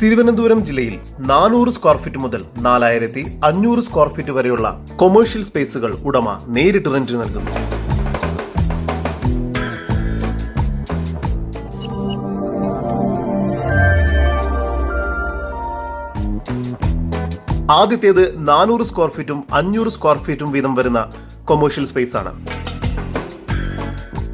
തിരുവനന്തപുരം ജില്ലയിൽ നാനൂറ് square feet മുതൽ നാലായിരത്തി അഞ്ഞൂറ് സ്ക്വയർ ഫീറ്റ് വരെയുള്ള കൊമേഴ്ഷ്യൽ സ്പേസുകൾ ഉടമ നേരിട്ട് റെന്റ് നൽകുന്നു. ആദ്യത്തേത് നാനൂറ് സ്ക്വയർ ഫീറ്റും അഞ്ഞൂറ് സ്ക്വയർ ഫീറ്റും വീതം വരുന്ന കൊമേഴ്ഷ്യൽ സ്പേസ് ആണ്.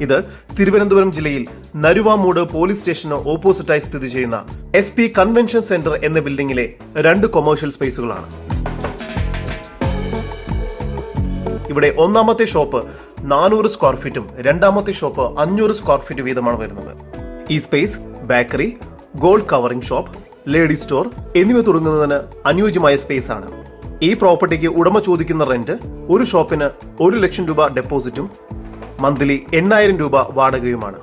ഇത് തിരുവനന്തപുരം ജില്ലയിൽ നരുവാമൂട് പോലീസ് സ്റ്റേഷന് ഓപ്പോസിറ്റായി സ്ഥിതി ചെയ്യുന്ന എസ് പി കൺവെൻഷൻ സെന്റർ എന്ന ബിൽഡിംഗിലെ രണ്ട് കൊമേഴ്ഷ്യൽ സ്പേസുകളാണ്. ഇവിടെ ഒന്നാമത്തെ ഷോപ്പ് നാനൂറ് സ്ക്വയർ ഫീറ്റും രണ്ടാമത്തെ ഷോപ്പ് അഞ്ഞൂറ് സ്ക്വയർ ഫീറ്റ് വീതമാണ് വരുന്നത്. ഈ space bakery gold covering shop lady store എന്നിവ തുടങ്ങുന്നതിന് അനുയോജ്യമായ സ്പേസ് ആണ് ഈ പ്രോപ്പർട്ടിക്ക് ഉടമ ചോദിക്കുന്ന റെന്റ് ഒരു ഷോപ്പിന് ഒരു ലക്ഷം രൂപ ഡെപ്പോസിറ്റും മന്ത്ലി എണ്ണായിരം രൂപ വാടകയുമാണ്.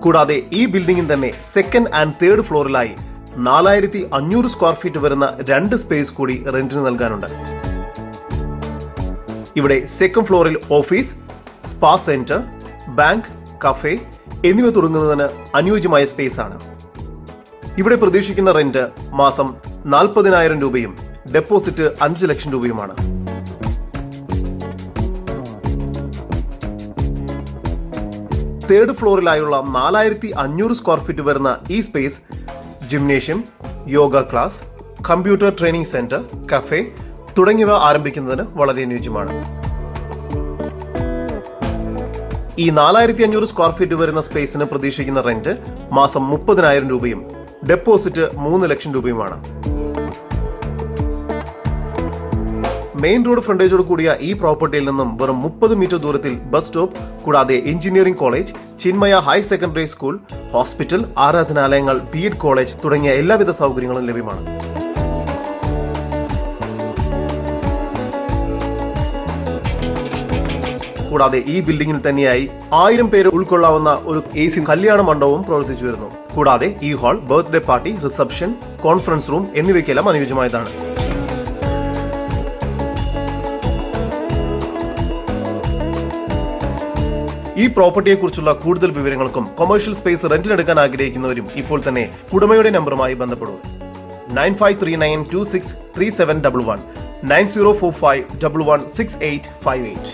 കൂടാതെ ഈ ബിൽഡിംഗിൽ തന്നെ സെക്കൻഡ് ആൻഡ് തേർഡ് ഫ്ലോറിലായി നാലായിരത്തി അഞ്ഞൂറ് സ്ക്വയർ ഫീറ്റ് വരുന്ന രണ്ട് സ്പേസ് കൂടി റെന്റിന് നൽകാനുണ്ട്. ഇവിടെ സെക്കൻഡ് ഫ്ലോറിൽ office spa centre bank cafe എന്നിവ തുടങ്ങുന്നതിന് അനുയോജ്യമായ സ്പേസ് ആണ്. ഇവിടെ പ്രതീക്ഷിക്കുന്ന റെന്റ് മാസം നാൽപ്പതിനായിരം രൂപയും ഡെപ്പോസിറ്റ് അഞ്ച് ലക്ഷം രൂപയുമാണ്. തേർഡ് ഫ്ലോറിലായുള്ള നാലായിരത്തി അഞ്ഞൂറ് സ്ക്വയർ ഫീറ്റ് വരുന്ന ഈ space gymnasium yoga class computer training centre cafe തുടങ്ങിയവ ആരംഭിക്കുന്നതിന് വളരെ അനുയോജ്യമാണ്. ഈ നാലായിരത്തി അഞ്ഞൂറ് സ്ക്വയർ ഫീറ്റ് വരുന്ന സ്പേസിന് പ്രതീക്ഷിക്കുന്ന റെന്റ് മാസം മുപ്പതിനായിരം രൂപയും ഡെപ്പോസിറ്റ് മൂന്ന് ലക്ഷം രൂപയുമാണ്. മെയിൻ റോഡ് ഫ്രണ്ടേജോട് കൂടിയ ഈ പ്രോപ്പർട്ടിയിൽ നിന്നും വെറും മുപ്പത് മീറ്റർ ദൂരത്തിൽ ബസ് സ്റ്റോപ്പ് കൂടാതെ engineering college Chinmaya higher secondary school hospital ആരാധനാലയങ്ങൾ ബി എഡ് കോളേജ് തുടങ്ങിയ എല്ലാവിധ സൗകര്യങ്ങളും ലഭ്യമാണ്. കൂടാതെ ഈ ബിൽഡിംഗിൽ തന്നെയായി ആയിരം പേര് ഉൾക്കൊള്ളാവുന്ന ഒരു എ സി കല്യാണ മണ്ഡപവും പ്രവർത്തിച്ചു വരുന്നു. കൂടാതെ ഈ hall birthday party reception conference room എന്നിവയ്ക്കെല്ലാം അനുയോജ്യമായതാണ്. ഈ പ്രോപ്പർട്ടിയെക്കുറിച്ചുള്ള കൂടുതൽ വിവരങ്ങൾക്കും കൊമേഴ്ഷ്യൽ സ്പേസ് റെന്റിനെടുക്കാൻ ആഗ്രഹിക്കുന്നവരും ഇപ്പോൾ തന്നെ ഉടമയുടെ നമ്പറുമായി ബന്ധപ്പെടും. Nine five three nine two six three seven double one nine zero four five double one six eight five eight.